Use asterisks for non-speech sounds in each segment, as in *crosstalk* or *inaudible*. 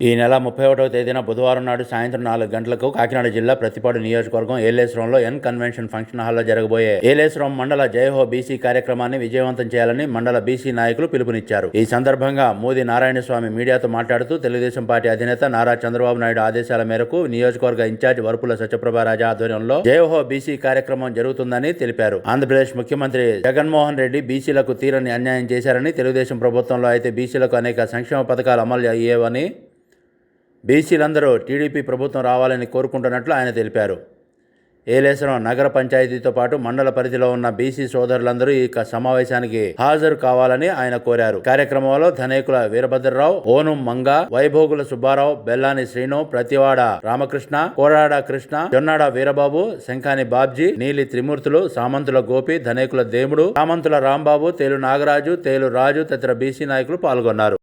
ఈ నెల ముప్పై ఒకటవ తేదీన బుధవారం నాడు సాయంత్రం నాలుగు గంటలకు కాకినాడ జిల్లా ప్రతిపాడు నియోజకవర్గం ఏలేశ్వరంలో ఎన్ కన్వెన్షన్ ఫంక్షన్ హాల్లో జరగబోయే ఏలేశ్వరం మండల జయహో బీసీ కార్యక్రమాన్ని విజయవంతం చేయాలని మండల బీసీ నాయకులు పిలుపునిచ్చారు. ఈ సందర్భంగా మోదీ నారాయణ స్వామి మీడియాతో మాట్లాడుతూ తెలుగుదేశం పార్టీ అధినేత నారా చంద్రబాబు నాయుడు ఆదేశాల మేరకు నియోజకవర్గ ఇన్ఛార్జ్ వరపుల సత్యప్రభ రాజా ఆధ్వర్యంలో జయహో బీసీ కార్యక్రమం జరుగుతుందని తెలిపారు. ఆంధ్రప్రదేశ్ ముఖ్యమంత్రి జగన్మోహన్ రెడ్డి బీసీలకు తీరని అన్యాయం చేశారని తెలుగుదేశం ప్రభుత్వంలో అయితే బీసీలకు అనేక సంక్షేమ పథకాలు అమలు అయ్యేవని బీసీలందరూ టీడీపీ ప్రభుత్వం రావాలని కోరుకుంటున్నట్లు ఆయన తెలిపారు. ఏలేశ్వరం నగర పంచాయతీతో పాటు మండల పరిధిలో ఉన్న బీసీ సోదరులందరూ ఈ సమావేశానికి హాజరు కావాలని ఆయన కోరారు. కార్యక్రమంలో ధనేకుల వీరభద్రరావు ఓనం మంగ వైభోగుల సుబ్బారావు బెల్లాని శ్రీను ప్రతివాడ రామకృష్ణ కోరాడ కృష్ణ జొన్నాడ వీరబాబు శంఖాని బాబ్జీ నీలి త్రిమూర్తులు సామంతుల గోపి ధనేకుల దేముడు సామంతుల రాంబాబు తేలు నాగరాజు తేలు రాజు తదితర బీసీ నాయకులు పాల్గొన్నారు.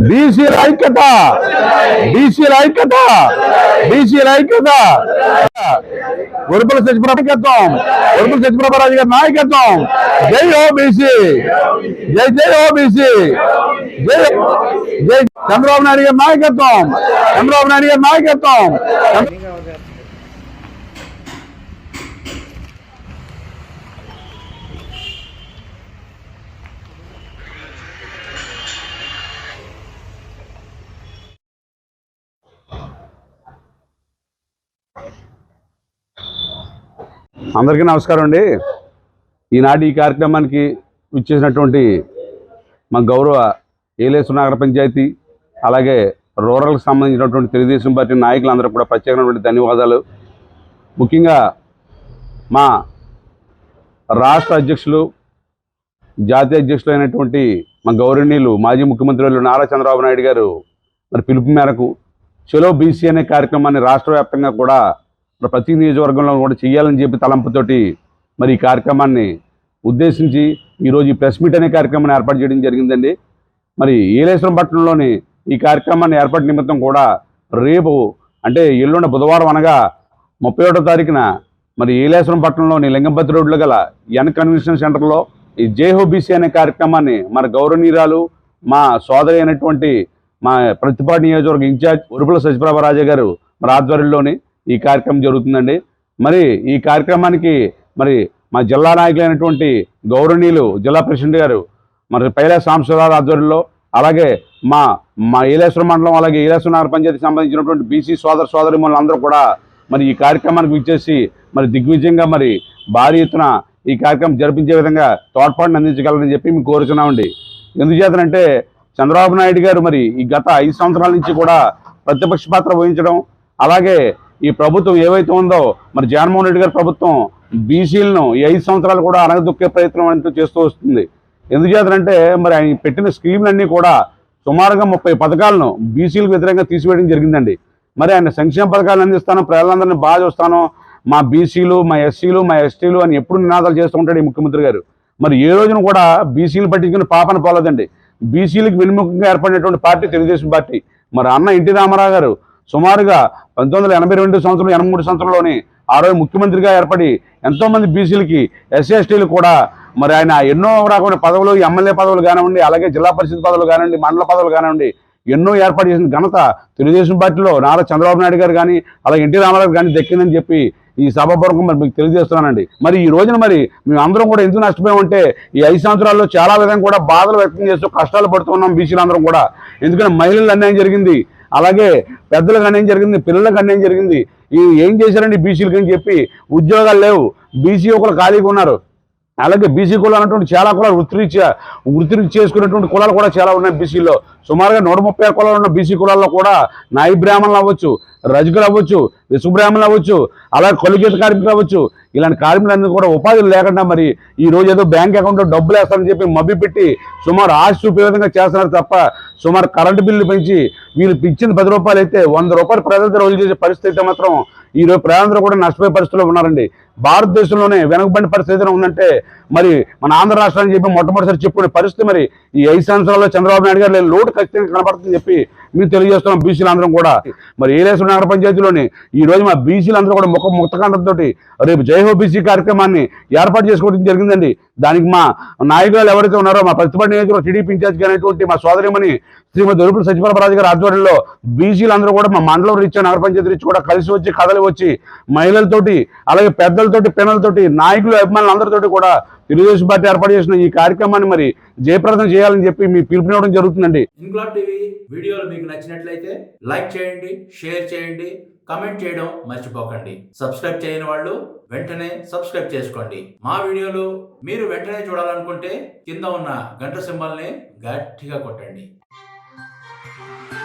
బీసీల ఐక్యత బీసీల ఐక్యత బీసీల ఐక్యత ఉరుపుల సత్యప్రభ నాయకత్వం ఉరుపుల సత్యప్రభరాజు గారి నాయకత్వం జై హో బీసీ జై జై హో బీసీ జై జై చంద్రబాబు నాయుడు గారి నాయకత్వం చంద్రబాబు నాయుడు గారి నాయకత్వం అందరికీ నమస్కారం అండి. ఈనాటి ఈ కార్యక్రమానికి ఇచ్చేసినటువంటి మా గౌరవ ఏలేసు నగర పంచాయతీ అలాగే రూరల్కి సంబంధించినటువంటి తెలుగుదేశం పార్టీ నాయకులందరూ కూడా ప్రత్యేకమైనటువంటి ధన్యవాదాలు. ముఖ్యంగా మా రాష్ట్ర అధ్యక్షులు జాతీయ అధ్యక్షులు అయినటువంటి మా గౌరవనీయులు మాజీ ముఖ్యమంత్రులు నారా చంద్రబాబు నాయుడు గారు మరి పిలుపు మేరకు చలో బీసీ అనే కార్యక్రమాన్ని రాష్ట్ర వ్యాప్తంగా కూడా ప్రతి నియోజకవర్గంలో కూడా చేయాలని చెప్పి తలంపుతోటి మరి ఈ కార్యక్రమాన్ని ఉద్దేశించి ఈరోజు ఈ ప్రెస్ మీట్ అనే కార్యక్రమాన్ని ఏర్పాటు చేయడం జరిగిందండి. మరి ఏలేశ్వరం పట్టణంలోని ఈ కార్యక్రమాన్ని ఏర్పాటు నిమిత్తం కూడా రేపు అంటే ఎల్లుండి బుధవారం అనగా ముప్పై ఒకటో తారీఖున మరి ఏలేశ్వరం పట్టణంలోని లింగంపతి రోడ్లో గల ఎన్ కన్వెన్షన్ సెంటర్లో ఈ జేహోబీసీ అనే కార్యక్రమాన్ని మన గౌరవనీయురాలు మా సోదరి అయినటువంటి మా ప్రతిపాటి నియోజకవర్గ ఇన్ఛార్జ్ ఉరుపుల సత్యప్రభ రాజా గారు మరి ఆధ్వర్యంలోని ఈ కార్యక్రమం జరుగుతుందండి. మరి ఈ కార్యక్రమానికి మరి మా జిల్లా నాయకులైనటువంటి గౌరవనీయులు జిల్లా ప్రెసిడెంట్ గారు మరి పైలా సాంస్కృతిక ఆధ్వర్యంలో అలాగే మా మా ఏలేశ్వరం మండలం అలాగే ఈలేశ్వర నగర పంచాయతీకి సంబంధించినటువంటి బీసీ సోదర సోదరి అందరూ కూడా మరి ఈ కార్యక్రమానికి విచ్చేసి మరి దిగ్విజయంగా మరి భారీ ఎత్తున ఈ కార్యక్రమం జరిపించే విధంగా తోడ్పాటును అందించగలరని చెప్పి మేము కోరుచున్నామండి. ఎందుచేతనంటే చంద్రబాబు నాయుడు గారు మరి ఈ గత ఐదు సంవత్సరాల నుంచి కూడా ప్రతిపక్ష పాత్ర వహించడం అలాగే ఈ ప్రభుత్వం ఏవైతే ఉందో మరి జగన్మోహన్ రెడ్డి గారి ప్రభుత్వం బీసీలను ఈ ఐదు సంవత్సరాలు కూడా అనగదొక్కే ప్రయత్నం అంటూ చేస్తూ వస్తుంది. ఎందుచేతనంటే మరి ఆయన పెట్టిన స్కీమ్లన్నీ కూడా సుమారుగా ముప్పై పథకాలను బీసీలకు వ్యతిరేకంగా తీసివేయడం జరిగిందండి. మరి ఆయన సంక్షేమ పథకాలు అందిస్తాను ప్రజలందరినీ బాగా చూస్తాను మా బీసీలు మా ఎస్సీలు మా ఎస్టీలు అని ఎప్పుడు నినాదాలు చేస్తూ ఉంటాడు ఈ ముఖ్యమంత్రి గారు. మరి ఏ రోజున కూడా బీసీలు పట్టించుకుని పాపన పోలేదండి. బీసీలకు వినిముఖంగా ఏర్పడినటువంటి పార్టీ తెలుగుదేశం పార్టీ. మరి అన్న ఎన్టీ రామారావు గారు సుమారుగా పంతొమ్మిది వందల ఎనభై రెండు సంవత్సరం ఎనభై మూడు సంవత్సరంలోనే ఆ రోజు ముఖ్యమంత్రిగా ఏర్పడి ఎంతోమంది బీసీలకి ఎస్సీ ఎస్టీలు కూడా మరి ఆయన ఎన్నో రకమైన పదవులు ఎమ్మెల్యే పదవులు కానివ్వండి అలాగే జిల్లా పరిషత్ పదవులు కానివ్వండి మండల పదవులు కానివ్వండి ఎన్నో ఏర్పాటు చేసిన ఘనత తెలుగుదేశం పార్టీలో నారా చంద్రబాబు నాయుడు గారు కానీ అలాగే ఎన్టీ రామారావు కానీ దక్కిందని చెప్పి ఈ సభాపూర్వకం మరి మీకు తెలియజేస్తున్నానండి. మరి ఈ రోజున మరి మేము అందరం కూడా ఎందుకు నష్టపోయామంటే ఈ ఐదు సంవత్సరాల్లో చాలా విధంగా కూడా బాధలు వ్యక్తం చేస్తూ కష్టాలు పడుతున్నాం బీసీలు అందరం కూడా. ఎందుకంటే మహిళలు అన్యాయం జరిగింది. అలాగే పెద్దలకు అన్యాయం జరిగింది పిల్లలకు అన్యాయం జరిగింది. ఈ ఏం చేశారండి బీసీలకి అని చెప్పి ఉద్యోగాలు లేవు. బీసీ ఒకరు ఖాళీగా ఉన్నారు. అలాగే బీసీ కులాలు అన్నటువంటి చాలా కులాలు వృత్తిరీత్యా వృత్తిరీత్యా చేసుకునేటువంటి కులాలు కూడా చాలా ఉన్నాయి బీసీలో సుమారుగా నూట ముప్పై కులాలు ఉన్న బీసీ కులాల్లో కూడా నాయి బ్రాహ్మణులు అవ్వచ్చు. రజకులు అవ్వచ్చు విశ్వబ్రాహ్మణులు అవ్వచ్చు అలాగే కొలిగేత కార్మికులు అవ్వచ్చు ఇలాంటి కార్మికులన్నీ కూడా ఉపాధులు లేకుండా మరి ఈ రోజు ఏదో బ్యాంక్ అకౌంట్లో డబ్బులు వేస్తారని చెప్పి మబ్బి పెట్టి సుమారు ఆశ చూపే విధంగా చేస్తున్నారు తప్ప సుమారు కరెంటు బిల్లు పెంచి వీళ్ళు ఇచ్చిన పది రూపాయలు అయితే వంద రూపాయలు ప్రజలతో రోజు చేసే పరిస్థితి మాత్రం ఈ రోజు ప్రజలందరూ కూడా నష్టపోయే పరిస్థితిలో ఉన్నారండి. భారతదేశంలోనే వెనుకబడిన పరిస్థితి ఉందంటే మరి మన ఆంధ్ర రాష్ట్రాన్ని చెప్పి మొట్టమొదటిసారి చెప్పుకునే పరిస్థితి మరి ఈ ఐదు సంవత్సరాల్లో చంద్రబాబు నాయుడు గారు లేని లోటు ఖచ్చితంగా కనబడుతుందని చెప్పి మేము తెలియజేస్తున్నాం బీసీలందరం కూడా. మరి ఏలేశ్వర నగర పంచాయతీలోని ఈ రోజు మా బీసీలందరూ కూడా ముఖ ముక్తకాండంతో రేపు జైహో బీసీ కార్యక్రమాన్ని ఏర్పాటు చేసుకోవడం జరిగిందండి. దానికి మా నాయకులు ఎవరైతే ఉన్నారో మా ప్రతిపక్ష నియోజకవర్గ టీడీపీ ఇన్ఛార్జ్ అనేటువంటి మా సోదరిమని శ్రీమతి దొరుపుడు సత్యపాలరాజు గారి ఆధ్వర్యంలో బీసీలందరూ కూడా మా మండలం రీచ్ నగర పంచాయతీ రీచ్ కూడా కలిసి వచ్చి కథలు వచ్చి మహిళలతోటి అలాగే పెద్దలతోటి పిల్లలతోటి నాయకులు అభిమానులు అందరితోటి కూడా తెలుగుదేశం పార్టీ ఏర్పాటు చేసిన ఈ కార్యక్రమాన్ని మరి జయప్రదం చేయాలని చెప్పి మీ పిలుపునివ్వడం జరుగుతుందండి. ఇంక్లాబ్ టీవీ వీడియోలు మీకు నచ్చినట్లయితే లైక్ చేయండి షేర్ చేయండి కమెంట్ చేయడం మర్చిపోకండి. సబ్స్క్రైబ్ చేయని వాళ్ళు వెంటనే సబ్స్క్రైబ్ చేసుకోండి. మా వీడియోలు మీరు వెంటనే చూడాలనుకుంటే కింద ఉన్న గంట సింబల్ని గట్టిగా కొట్టండి. Thank *laughs* you.